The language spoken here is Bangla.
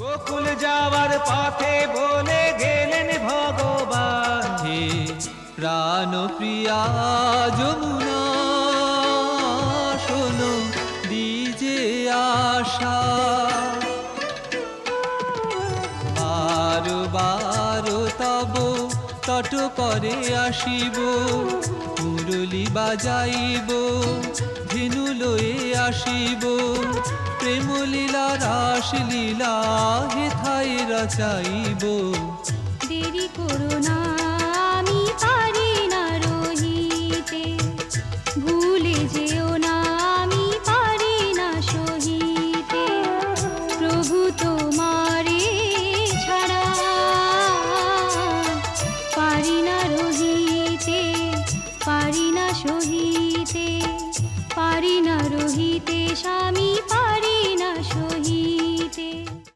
গোকুল যাওয়ার পথে বলে গেলেন ভগবান হে প্রাণ প্রিয়া যমুনা, শোনো দিজে আশা। বারো বারো তব তট করে আসিব মুরলি বাজাইব, ধেনু লয়ে আসিব। প্রেমলীলা, রাসলীলা, হেথায় রচাইব। দেরি করো না, আমি পারি না রহিতে। ভুলে যেও না, আমি পারি না সহিতে। প্রভু তোমারে ছাড়া পারি না রহিতে, পারি না সহিতে।